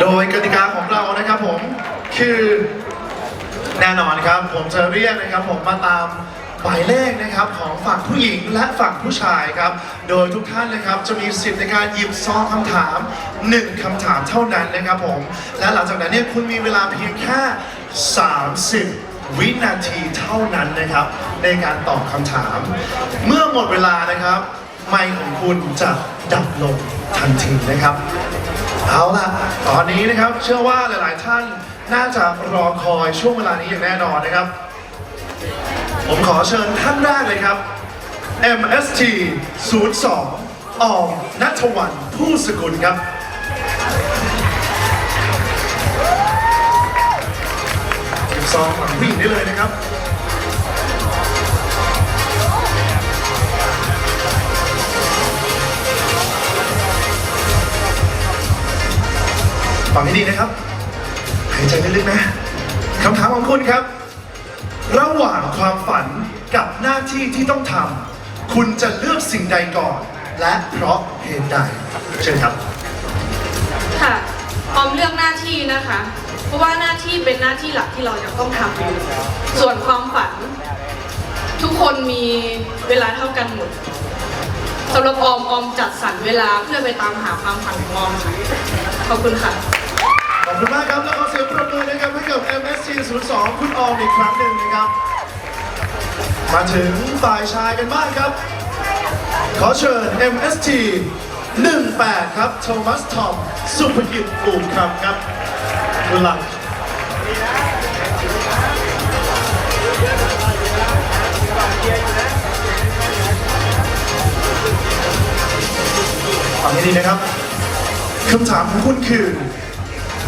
โดยกติกาของเรานะครับผมคือแน่นอนครับ ผมจะเรียกนะครับผมมาตามหมายเลขนะครับของฝั่งผู้หญิงและฝั่งผู้ชายครับ โดยทุกท่านนะครับจะมีสิทธิ์ในการหยิบซองคำถาม 1คำถามเท่านั้นนะครับผม และหลังจากนั้นเนี่ยคุณมีเวลาเพียงแค่ 30 วินาทีเท่านั้นนะครับ ในการตอบคำถาม เมื่อหมดเวลานะครับ ไมค์ของคุณจะดับลงทันทีนะครับ เอาล่ะ ตอนนี้นะครับเชื่อว่าหลาย ๆ ท่านน่าจะรอคอยช่วงเวลานี้อย่างแน่นอนนะครับ ผมขอเชิญท่านแรกเลยครับ MST 02ออมนัทวันผู้สกุลครับซองฝั่งผู้หญิงได้เลยนะครับ ฟังให้ดีนะครับ หายใจลึกๆนะคำถามของคุณครับ ระหว่างความฝันกับหน้าที่ที่ต้องทำคุณจะเลือกสิ่งใดก่อน และเพราะเหตุใดเชิญครับ ค่ะออมเลือกหน้าที่นะคะ เพราะว่าหน้าที่เป็นหน้าที่หลักที่เราจะต้องทำอยู่ส่วนความฝัน ทุกคนมีเวลาเท่ากันหมดสำหรับออมออมจัดสรรเวลาเพื่อไปตามหาความฝันของออมค่ะขอบคุณค่ะ ขอบคุณมากครับ แล้วขอเสียงปรบมือนะครับให้กับ MSC 02 คุณออมอีกครั้งหนึ่งนะครับ มาถึงฝ่ายชายกันบ้างครับ ขอเชิญ MST 18 ครับ โทมัสทอม สุภกิจปูมคำครับคุณหลังฟังให้ดีนะครับคำถามของคุณคือ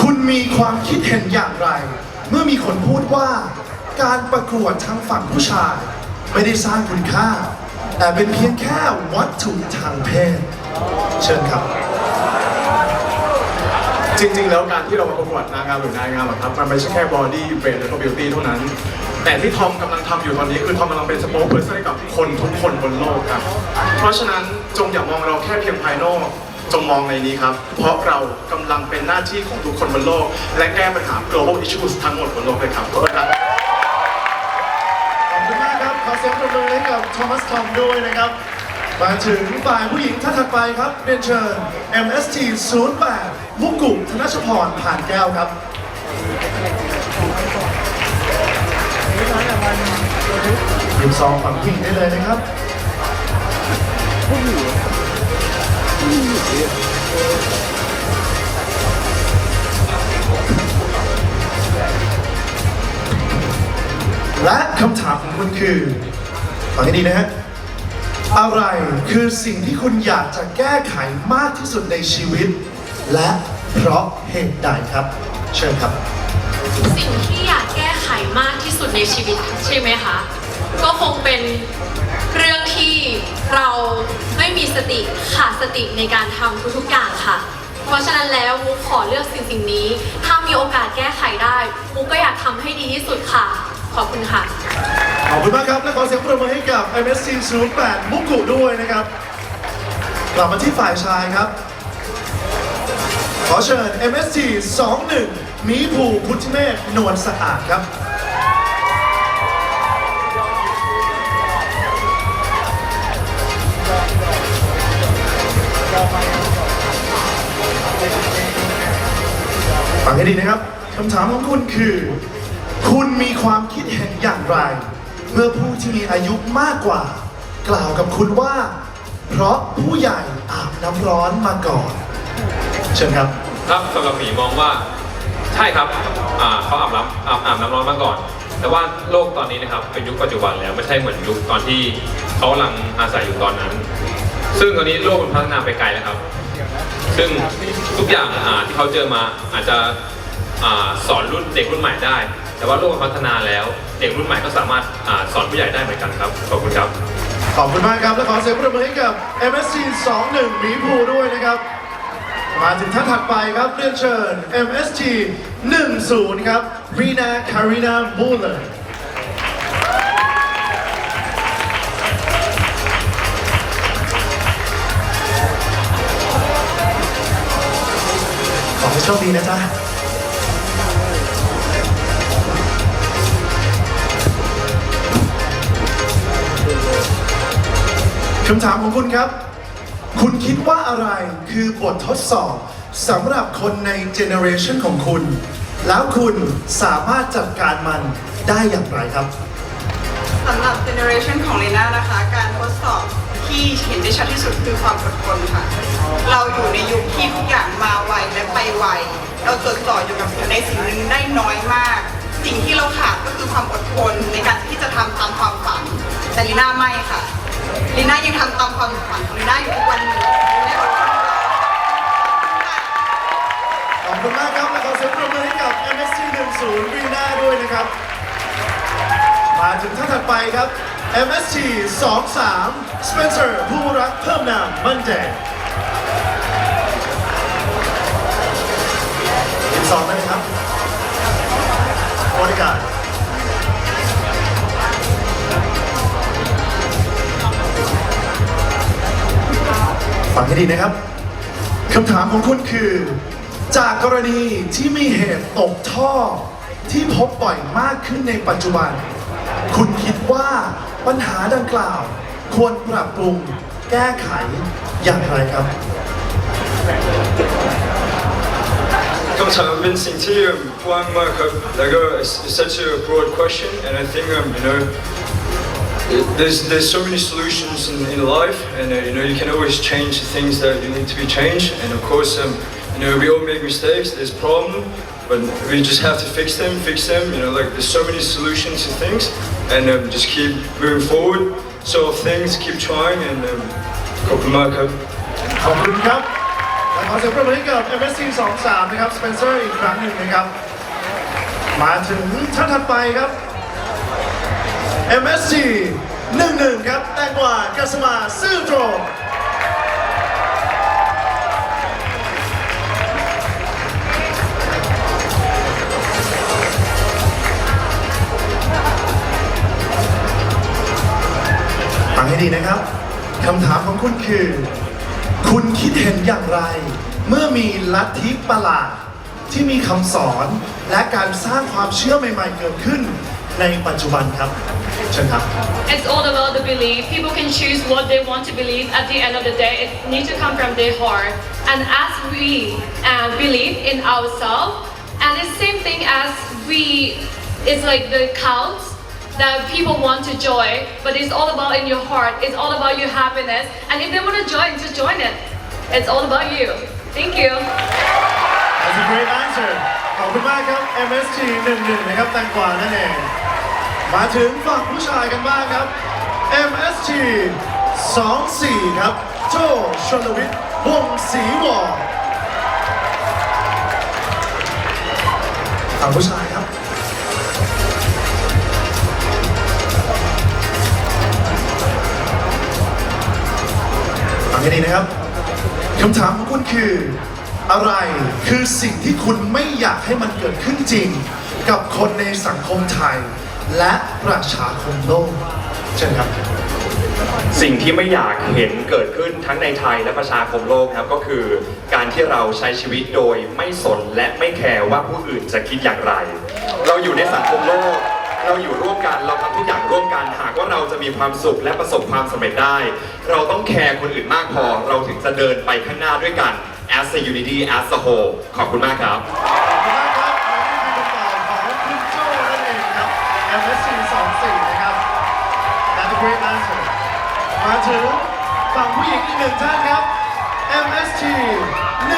คุณมีความคิดเห็นอย่างไร เมื่อมีคนพูดว่า การประกวดทางฝั่งผู้ชาย ไม่ได้สร้างคุณค่า แต่เป็นเพียงแค่วัตถุทางเพศ เชิญครับ จริงๆ แล้วการที่เรามาประกวดนางงามหรือนายงามอะครับ มันไม่ใช่แค่บอดี้เบรดและก็บิวตี้เท่านั้น แต่ที่ทอมกำลังทำอยู่ตอนนี้คือทอมกำลังเป็นสโป๊คเพอร์เซนกับคนทุกคนบนโลกครับ เพราะฉะนั้นจงอย่ามองเราแค่เพียงภายนอก จงมองในนี้ครับ เพราะเรากำลังเป็นหน้าที่ของทุกคนบนโลก และแก้ปัญหา global issues ทั้งหมดบนโลกเลยครับขอบคุณครับขอบคุณมากครับขอเสียงปรบมือให้กับโทมัสทอมด้วยนะครับ มาถึงฝ่ายผู้หญิงท่านถัดไปครับเรียนเชิญ MST 08มุกกุธนชพรผ่านแก้วครับหยิบซองฝั่งผู้หญิงได้เลยนะครับ และคำถามของคุณคือฟังให้ดีนะฮะ อะไรคือสิ่งที่คุณอยากจะแก้ไขมากที่สุดในชีวิต และเพราะเหตุใดครับ เชิญครับ สิ่งที่อยากแก้ไขมากที่สุดในชีวิตใช่ไหมคะ ก็คงเป็น ที่เราไม่มีสติขาดสติในการทำทุกๆอย่างค่ะ เพราะฉะนั้นแล้วมุกขอเลือกสิ่งสิ่งนี้ ถ้ามีโอกาสแก้ไขได้มุกก็อยากทำให้ดีที่สุดค่ะ ขอบคุณค่ะ ขอบคุณมากครับและขอเสียงปรบมือให้กับ MSC 08มุกกุด้วยนะครับ กลับมาที่ฝ่ายชายครับ ขอเชิญ MSC 21มีภูพุทธิเมฆนวลสะอาดครับ ให้ดีนะครับคำถามของคุณคือ คุณมีความคิดเห็นอย่างไร เมื่อผู้ที่มีอายุมากกว่า กล่าวกับคุณว่า เพราะผู้ใหญ่อาบน้ำร้อนมาก่อนเชิญครับครับสำหรับหมีมองว่าใช่ครับอ่าเขาอาบน้ำอาบอาบน้ำร้อนมาก่อน แต่ว่าโลกตอนนี้นะครับเป็นยุคปัจจุบันแล้วไม่ใช่เหมือนยุคตอนที่เขากำลังอาศัยอยู่ตอนนั้น ซึ่งตอนนี้โลกมันพัฒนาไปไกลแล้วครับ ซึ่งทุกอย่างอ่าที่เขาเจอมาอาจจะ สอนรุ่นเด็กรุ่นใหม่ได้ แต่ว่าโลกมันพัฒนาแล้ว เด็กรุ่นใหม่ก็สามารถอ่าสอนผู้ใหญ่ได้เหมือนกันครับ ขอบคุณครับ ขอบคุณมากครับ และขอเสียงปรบมือให้กับ MSC 21หมีภูด้วยนะครับ มาถึงท่านถัดไปครับเรียนเชิญ MST 10ครับรีนาคารินาบูเลอร์ ขออให้โชคดีนะจ๊ะ คำถามของคุณครับ คุณคิดว่าอะไรคือบททดสอบสำหรับคนในเจเนอเรชันของคุณ แล้วคุณสามารถจัดการมันได้อย่างไรครับ สำหรับเจเนอเรชันของลีน่านะคะ การทดสอบที่เห็นได้ชัดที่สุดคือความอดทนค่ะ เราอยู่ในยุคที่ทุกอย่างมาไวและไปไว เราจดจ่ออยู่กับในสิ่งหนึ่งได้น้อยมาก สิ่งที่เราขาดก็คือความอดทนในการที่จะทำตามความฝัน แต่ลีน่าไม่ค่ะ ลีน่ายังทำตามความฝันของลีน่าอยู่ทุกวันนี้และอดทนรอขอบคุณมากครับและขอเสียงปรบมือให้กับ MSC 10วีน่าด้วยนะครับ มาถึงท่านถัดไปครับ MST 23 Spencer ผู้รักเพิ่มนามมั่นใจอีกสองนะครับบริการ ฟังให้ดีนะครับคำถามของคุณคือ จากกรณีที่มีเหตุตกท่อ ที่พบบ่อยมากขึ้นในปัจจุบัน คุณคิดว่าปัญหาดังกล่าว ควรปรับปรุงแก้ไขอย่างไรครับคำถามเป็นสิ่งที่กว้างมากครับแล้วก็ it's it's such a broad question and I think um, you know there's there's so many solutions in, in life, and uh, you know you can always change things that you need to be changed. And of course, um, you know we all make mistakes. There's problem, but we just have to fix them, fix them. You know, like there's so many solutions to things, and um, just keep moving forward. So things, keep trying, and um, ขอบคุณมากครับ ขอบคุณครับและขอเสียงปรบมือให้กับ MS Team 2 3 MSC 11 ครับ แตงกวากัสมาซื่อตรงฟังให้ดีนะครับคำถามของคุณคือ คุณคิดเห็นอย่างไร เมื่อมีลัทธิประหลาดที่มีคำสอนและการสร้างความเชื่อใหม่ ๆ เกิดขึ้น ในปัจจุบันครับ เชิญครับ It's all about the belief. People can choose what they want to believe. At the end of the day, it needs to come from their heart. And as we uh, believe in ourselves, and it's same thing as we, it's like the cult that people want to join, but it's all about in your heart. It's all about your happiness. And if they want to join, just join it. It's all about you. Thank you. That's a great answer ขอบคุณมากครับ MST 11 นะครับ แตงกวานั่นเอง มาถึงฝั่งผู้ชายกันบ้างครับ MST 24 ครับ โจชลวิทย์วงศรีวอฝั่งผู้ชายครับฟังให้ดีนะครับคำถามของคุณคือ อะไรคือสิ่งที่คุณไม่อยากให้มันเกิดขึ้นจริง กับคนในสังคมไทย และประชาคมโลกเช่นครับสิ่งที่ไม่อยากเห็นเกิดขึ้นทั้งในไทยและประชาคมโลกครับก็คือ การที่เราใช้ชีวิตโดยไม่สนและไม่แคร์ว่าผู้อื่นจะคิดอย่างไร เราอยู่ในสังคมโลก เราอยู่ร่วมกันเราทำทุกอย่างร่วมกันหากว่าเราจะมีความสุขและประสบความสำเร็จได้ เราต้องแคร์คนอื่นมากพอ เราถึงจะเดินไปข้างหน้าด้วยกัน as a unity as a whole ขอบคุณมากครับ great answer มาถึงฝั่งผู้หญิงอีกหนึ่งท่านครับ MST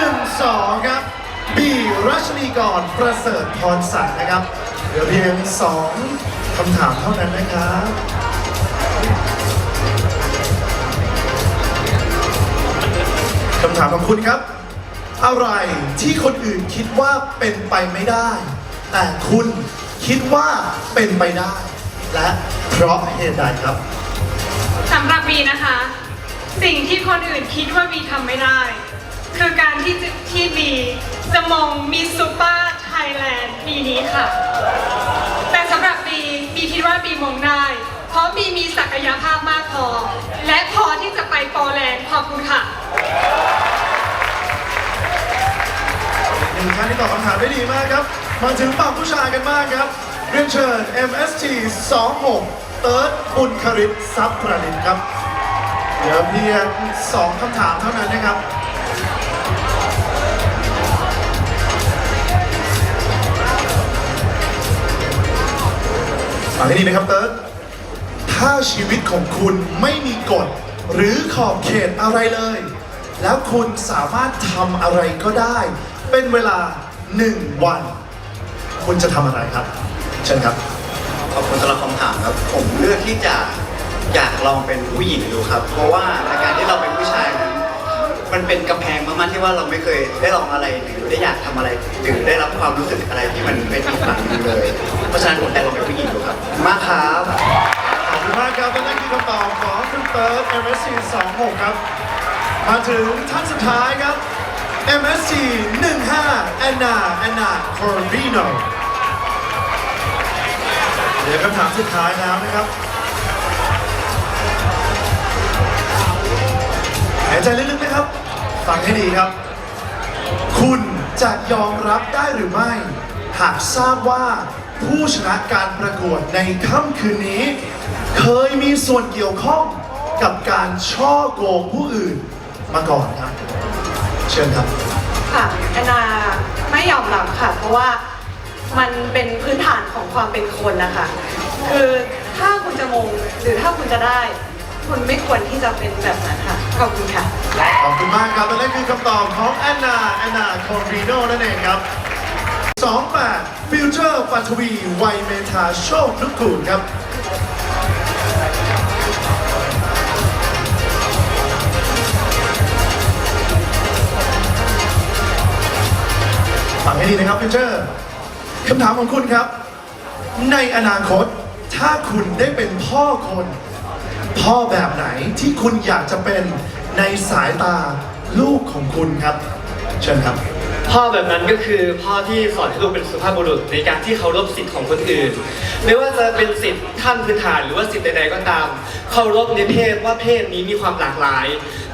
12ครับบีรัชนีกรประเสริฐพรศักดิ์นะครับ เหลือเพียง2คำถามเท่านั้นนะครับคำถามของคุณครับ อะไรที่คนอื่นคิดว่าเป็นไปไม่ได้ แต่คุณคิดว่าเป็นไปได้ และเพราะเหตุใดครับ สำหรับบีนะคะ สิ่งที่คนอื่นคิดว่าบีทำไม่ได้ คือการที่จะที่บีจะมองมีซูเปอร์ไทยแลนด์ปีนี้ค่ะ แต่สำหรับบีบีคิดว่าบีมองได้ เพราะบีมีศักยภาพมากพอ และพอที่จะไปโปแลนด์ขอบคุณค่ะนึ่งท่านที่ตอบคำถามได้ดีมากครับ มาถึงฝั่งผู้ชายกันบ้างครับ เรียนเชิญ MST 26 เติร์ดบุญคริตทรัพย์ประดิษฐ์ครับ เหลือเพียงสองคำถามเท่านั้นนะครับฟังให้ดีนะครับเติร์ดถ้าชีวิตของคุณไม่มีกฎ หรือขอบเขตอะไรเลย แล้วคุณสามารถทำอะไรก็ได้ เป็นเวลาหนึ่งวัน คุณจะทำอะไรครับ ชิญครับ ขอบคุณสำหรับคำถามครับ ผมเลือกที่จะอยากลองเป็นผู้หญิงดูครับ เพราะว่าในการที่เราเป็นผู้ชายนั้นมันเป็นกำแพงมากๆที่ว่าเราไม่เคยได้ลองอะไรหรือได้อยากทำอะไรหรือได้รับความรู้สึกอะไรที่มันเป็นอีกฝั่งหนึงเลย เพราะฉะนั้นผมได้ลองเป็นผู้หญิงดูครับ มากครับขอบคุณมากครับและนั่นคือคำตอบของคุณเติร์ด MSC 26ครับ มาถึงท่านสุดท้ายครับ MSC 15แอนนาแอนนาคอร์บิโน ดี๋ยวคำถามสุดท้ายแล้วนะครับหายใจลึกๆนะครับ ฟังให้ดีครับ คุณจะยอมรับได้หรือไม่ หากทราบว่าผู้ชนะการประกวดในค่ำคืนนี้ เคยมีส่วนเกี่ยวข้องกับการช่อโกงผู้อื่นมาก่อนครับ เชิญครับ ค่ะแอนนาไม่ยอมรับค่ะ เพราะว่า มันเป็นพื้นฐานของความเป็นคนนะคะคือถ้าคุณจะมงหรือถ้าคุณจะได้ คุณไม่ควรที่จะเป็นแบบนั้นค่ะขอบคุณค่ะ ขอบคุณมากครับและนั่นคือคำตอบของแอนนาแอนนาคอรีโนนั่นเองครับ28ฟิวเจอร์ปัทวีไวยเมธาโชคนุกกูลครับฟังให้ดีนะครับฟิวเจอร์ คำถามของคุณครับ ในอนาคต ถ้าคุณได้เป็นพ่อคน พ่อแบบไหนที่คุณอยากจะเป็นในสายตาลูกของคุณครับ เชิญครับ พ่อแบบนั้นก็คือพ่อที่สอนให้ลูกเป็นสุภาพบุรุษในการที่เคารพสิทธิ์ของคนอื่น ไม่ว่าจะเป็นสิทธิ์ขั้นพื้นฐานหรือว่าสิทธิ์ใดๆก็ตาม เคารพในเพศว่าเพศนี้มีความหลากหลาย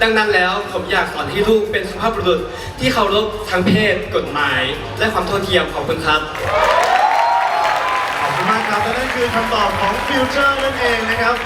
ดังนั้นแล้วผมอยากสอนให้ลูกเป็นสุภาพบุรุษที่เคารพทั้งเพศกฎหมาย และความเท่าเทียมของคุณครับขอบคุณมากครับและนั่นคือคำตอบของฟิวเจอร์นั่นเองนะครับ